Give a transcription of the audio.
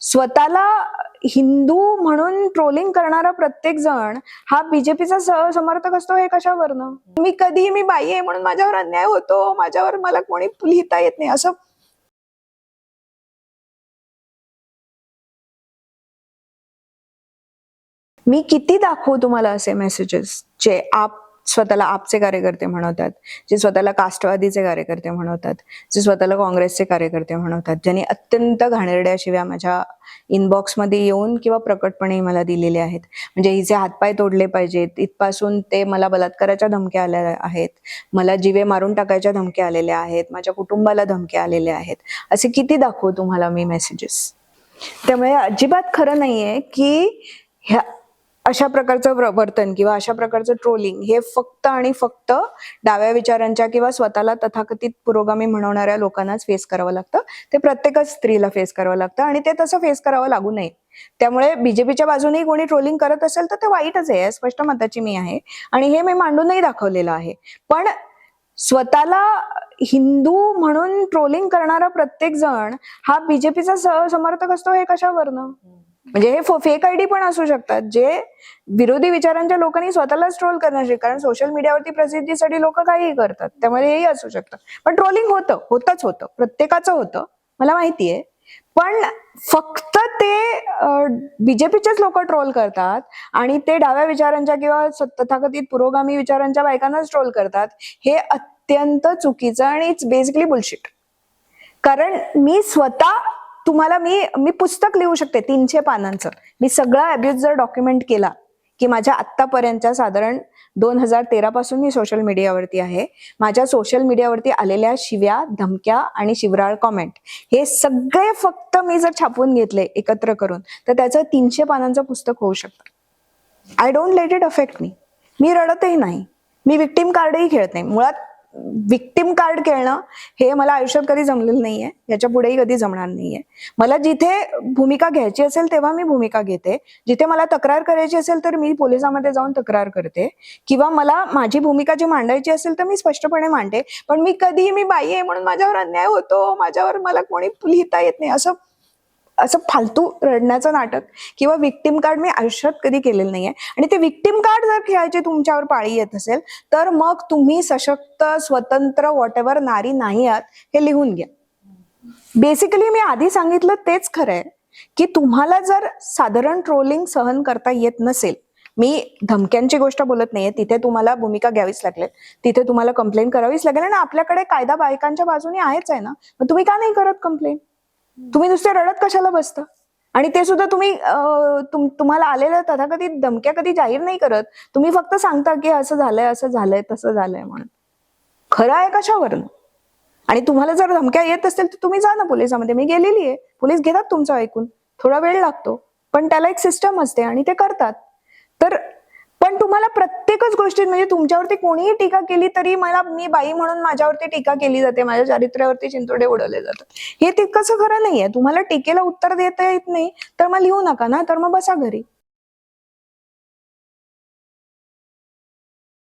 स्वतःला हिंदू म्हणून ट्रोलिंग करणारा प्रत्येक जण हा बीजेपीचा समर्थक असतो हे कशावरनं? मी कधीही मी बाई आहे म्हणून माझ्यावर अन्याय होतो माझ्यावर मला कोणी लिहिता येत नाही असं. मी किती दाखवू तुम्हाला असे मेसेजेस जे आप स्वतःला आपचे कार्यकर्ते म्हणवतात जे स्वतःला कास्टवादीचे कार्यकर्ते म्हणवतात जे स्वतःला काँग्रेसचे कार्यकर्ते म्हणवतात ज्यांनी अत्यंत घाणेरड्या शिव्या माझ्या इनबॉक्समध्ये येऊन किंवा प्रकटपणे मला दिलेले आहेत. म्हणजे हिचे हातपाय तोडले पाहिजेत. इथपासून ते मला बलात्काराच्या धमक्या आल्या आहेत. मला जीवे मारून टाकायच्या धमक्या आलेल्या आहेत. माझ्या कुटुंबाला धमक्या आलेल्या आहेत. असे किती दाखवू तुम्हाला मी मेसेजेस त्यामुळे अजिबात खरं नाहीये की ह्या अशा प्रकारचं वर्तन किंवा अशा प्रकारचं ट्रोलिंग हे फक्त आणि फक्त डाव्या विचारांच्या किंवा स्वतःला तथाकथित पुरोगामी म्हणवणाऱ्या लोकांनाच फेस करावं लागतं. ते प्रत्येकच स्त्रीला फेस करावं लागतं आणि ते तसं फेस करावं लागू नये. त्यामुळे बीजेपीच्या बाजूने कोणी ट्रोलिंग करत असेल तर ते वाईटच आहे स्पष्ट मताची मी आहे. आणि हे मी मांडूनही दाखवलेलं आहे. पण स्वतःला हिंदू म्हणून ट्रोलिंग करणारा प्रत्येक जण हा बीजेपीचा समर्थक असतो हे कशावरनं? म्हणजे हे फेक आयडी पण असू शकतात जे विरोधी विचारांच्या लोकांनी स्वतःला ट्रोल करण्याचे कारण सोशल मीडियावरती प्रसिद्धीसाठी लोक काहीही करतात. त्यामुळे हेही असू शकतं. पण ट्रोलिंग होतं होतच होतं. प्रत्येकाचं होतं. मला माहितीये पण फक्त ते बीजेपीचेच लोक ट्रोल करतात आणि ते डाव्या विचारांच्या किंवा तथाकथित पुरोगामी विचारांच्या बायकांनाच ट्रोल करतात हे अत्यंत चुकीचं आणि इट्स बेसिकली बुलशिट कारण मी स्वतः तुम्हाला मी मी पुस्तक लिहू शकते तीनशे पानांचं. मी सगळा अब्युज जर डॉक्युमेंट केला की माझ्या आत्तापर्यंतच्या साधारण दोन हजार तेरा पासून मी सोशल मीडियावरती आहे. माझ्या सोशल मीडियावरती आलेल्या शिव्या धमक्या आणि शिवराळ कॉमेंट हे सगळे फक्त मी जर छापून घेतले एकत्र करून तर त्याचं तीनशे पानांचं पुस्तक होऊ शकतं. I don't let it affect me मी रडतही नाही. मी विक्टीम कार्डही खेळत नाही. मुळात विक्टिम कार्ड खेळणं हे मला आयुष्यात कधी जमलेलं नाहीये. याच्या पुढेही कधी जमणार नाहीये. मला जिथे भूमिका घ्यायची असेल तेव्हा मी भूमिका घेते. जिथे मला तक्रार करायची असेल तर मी पोलिसामध्ये जाऊन तक्रार करते. किंवा मला माझी भूमिका जी मांडायची असेल तर मी स्पष्टपणे मांडते. पण मी कधीही मी बाई आहे म्हणून माझ्यावर अन्याय होतो. माझ्यावर मला कोणी लिहिता येत नाही. असं असं फालतू रडण्याचं नाटक किंवा विक्टीम कार्ड मी आयुष्यात कधी केलेलं नाहीये. आणि ते विक्टीम कार्ड जर खेळायचे तुमच्यावर पाळी येत असेल तर मग तुम्ही सशक्त स्वतंत्र वॉटेवर नारी नाही आहात हे लिहून घ्या. बेसिकली मी आधी सांगितलं तेच खरं आहे की तुम्हाला जर साधारण ट्रोलिंग सहन करता येत नसेल मी धमक्यांची गोष्ट बोलत नाहीये तिथे तुम्हाला भूमिका घ्यावीच लागेल तिथे तुम्हाला कंप्लेंट करावीच लागेल आणि आपल्याकडे कायदा बायकांच्या बाजूने आहेच आहे ना मग तुम्ही का नाही करत कंप्लेंट तुम्ही नुसते रडत कशाला बसता? आणि ते सुद्धा तुम्ही तुम- तुम्हाला आलेल्या तथाकथित धमक्या कधी जाहीर नाही करत. तुम्ही फक्त सांगता की असं झालंय असं झालंय तसं झालंय म्हणून. खरं आहे कशावरनं? आणि तुम्हाला जर धमक्या येत असतील तर तुम्ही जा ना पोलिसामध्ये. मी गेलेली आहे. पोलीस घेतात तुमचं ऐकून. थोडा वेळ लागतो. पण त्याला एक सिस्टम असते आणि ते करतात. तर पण तुम्हाला प्रत्येकच गोष्टीत म्हणजे तुमच्यावरती कोणीही टीका केली तरी मला मी बाई म्हणून माझ्यावरती टीका केली जाते माझ्या चारित्र्यावरती चिंतोडे उडवले जातात. हे तितकंसं खरं नाहीये. तुम्हाला टीकेला उत्तर देता येत नाही तर मग लिहू नका ना तर मग बसा घरी.